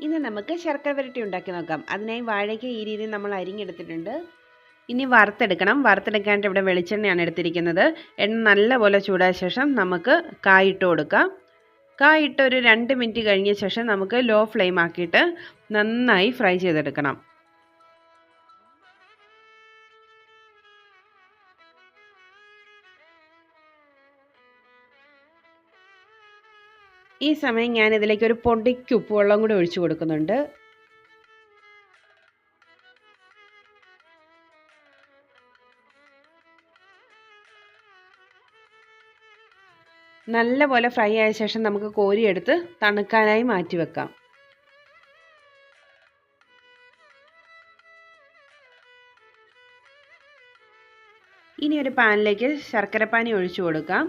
ഇനി നമുക്ക് ശർക്കര വരട്ടി ഉണ്ടാക്കി നോക്കാം. അതിനായി വാഴയ്ക്ക് ഈ രീതിയിൽ നമ്മൾ അരിഞ്ഞെടുത്തിട്ടുണ്ട്. ഇനി വറുത്തെടുക്കണം. വറുത്തെടുക്കാനായിട്ട് ഇവിടെ വെളിച്ചെണ്ണയാണ് എടുത്തിരിക്കുന്നത്. എണ്ണ നല്ലപോലെ ചൂടായ ശേഷം നമുക്ക് കായിട്ട് കൊടുക്കാം. കായിട്ട് ഒരു രണ്ട് മിനിറ്റ് കഴിഞ്ഞ ശേഷം നമുക്ക് ലോ ഫ്ലെയിം ആക്കിയിട്ട് നന്നായി ഫ്രൈ ചെയ്തെടുക്കണം. ഈ സമയം ഞാൻ ഇതിലേക്ക് ഒരു പൊടിക്ക് ഉപ്പുവെള്ളം കൂടി ഒഴിച്ചു കൊടുക്കുന്നുണ്ട്. നല്ലപോലെ ഫ്രൈ ആയ ശേഷം നമുക്ക് കോരിയെടുത്ത് തണുക്കാനായി മാറ്റി വെക്കാം. ഇനി ഒരു പാനിലേക്ക് ശർക്കരപ്പാനി ഒഴിച്ചു കൊടുക്കാം.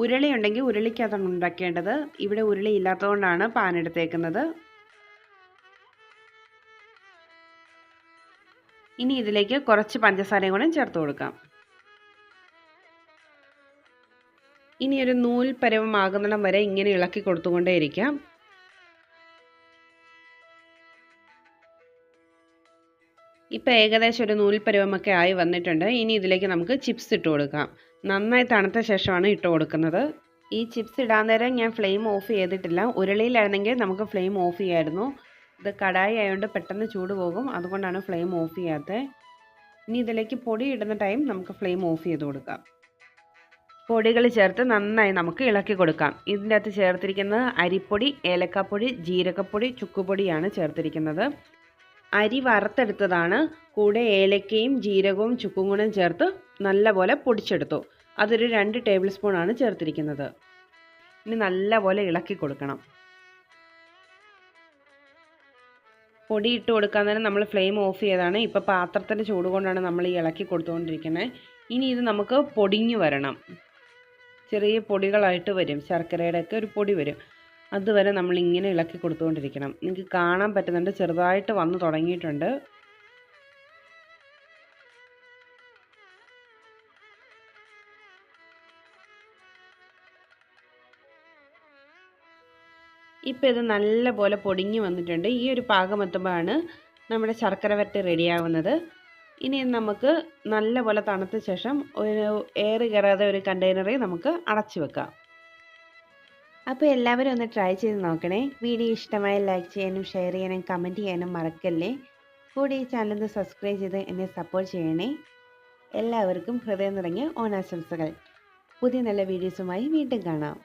ഉരുളി ഉണ്ടെങ്കിൽ ഉരുളിക്കകത്താണ് ഉണ്ടാക്കേണ്ടത്. ഇവിടെ ഉരുളി ഇല്ലാത്തതുകൊണ്ടാണ് പാൻ എടുത്തേക്കുന്നത്. ഇനി ഇതിലേക്ക് കുറച്ച് പഞ്ചസാരയും കൂടെ ചേർത്ത് കൊടുക്കാം. ഇനി ഒരു നൂൽ പരവമാകുന്നിടം വരെ ഇങ്ങനെ ഇളക്കി കൊടുത്തുകൊണ്ടേയിരിക്കാം. ഇപ്പോൾ ഏകദേശം ഒരു നൂൽപ്പരുവമൊക്കെ ആയി വന്നിട്ടുണ്ട്. ഇനി ഇതിലേക്ക് നമുക്ക് ചിപ്സ് ഇട്ട് കൊടുക്കാം. നന്നായി തണുത്ത ശേഷമാണ് ഇട്ട് കൊടുക്കുന്നത്. ഈ ചിപ്സ് ഇടാൻ നേരം ഞാൻ ഫ്ലെയിം ഓഫ് ചെയ്തിട്ടില്ല. ഉരുളിയിലായിരുന്നെങ്കിൽ നമുക്ക് ഫ്ലെയിം ഓഫ് ചെയ്യായിരുന്നു. ഇത് കടായി ആയതുകൊണ്ട് പെട്ടെന്ന് ചൂട് പോകും. അതുകൊണ്ടാണ് ഫ്ലെയിം ഓഫ് ചെയ്യാത്തത് ഇനി ഇതിലേക്ക് പൊടി ഇടുന്ന ടൈം നമുക്ക് ഫ്ലെയിം ഓഫ് ചെയ്ത് കൊടുക്കാം. പൊടികൾ ചേർത്ത് നന്നായി നമുക്ക് ഇളക്കി കൊടുക്കാം. ഇതിന്റെ അകത്ത് ചേർത്തിരിക്കുന്നത് അരിപ്പൊടി ഏലക്കാപ്പൊടി ജീരകപ്പൊടി ചുക്കുപൊടിയാണ് ചേർത്തിരിക്കുന്നത്. അരി വറുത്തെടുത്തതാണ്. കൂടെ ഏലക്കയും ജീരകവും ചുക്കും കൂടെ ചേർത്ത് നല്ലപോലെ പൊടിച്ചെടുത്തു. അതൊരു രണ്ട് ടേബിൾ സ്പൂണാണ് ചേർത്തിരിക്കുന്നത്. ഇനി നല്ലപോലെ ഇളക്കി കൊടുക്കണം. പൊടി ഇട്ട് കൊടുക്കാൻ തന്നെ നമ്മൾ ഫ്ലെയിം ഓഫ് ചെയ്താണ് ഇപ്പോൾ പാത്രത്തിന്റെ ചൂട് കൊണ്ടാണ് നമ്മൾ ഈ ഇളക്കി കൊടുത്തുകൊണ്ടിരിക്കുന്നത്. ഇനി ഇത് നമുക്ക് പൊടിഞ്ഞു വരണം. ചെറിയ പൊടികളായിട്ട് വരും. ശർക്കരയുടെയൊക്കെ ഒരു പൊടി വരും. അതുവരെ നമ്മൾ ഇങ്ങനെ ഇളക്കി കൊടുത്തുകൊണ്ടിരിക്കണം. നിങ്ങൾക്ക് കാണാൻ പറ്റുന്നുണ്ട് ചെറുതായിട്ട് വന്നു തുടങ്ങിയിട്ടുണ്ട്. ഇപ്പോൾ ഇത് നല്ലപോലെ പൊടിഞ്ഞു വന്നിട്ടുണ്ട്. ഈ ഒരു പാകം എത്തുമ്പോഴാണ് നമ്മുടെ ശർക്കര വരട്ടി റെഡിയാവുന്നത്. ഇനി നമുക്ക് നല്ലപോലെ തണുത്ത ശേഷം ഒരു എയർ കയറാതെ ഒരു കണ്ടെയ്നറിൽ നമുക്ക് അടച്ചു വെക്കാം. അപ്പോൾ എല്ലാവരും ഒന്ന് ട്രൈ ചെയ്ത് നോക്കണേ. വീഡിയോ ഇഷ്ടമായി ലൈക്ക് ചെയ്യാനും ഷെയർ ചെയ്യാനും കമന്റ് ചെയ്യാനും മറക്കല്ലേ? കൂടി ഈ ചാനൽ സബ്സ്ക്രൈബ് ചെയ്ത് എന്നെ സപ്പോർട്ട് ചെയ്യണേ. എല്ലാവർക്കും ഹൃദയം നിറഞ്ഞ ഓണാശംസകൾ. പുതിയ നല്ല വീഡിയോസുമായി വീണ്ടും കാണാം.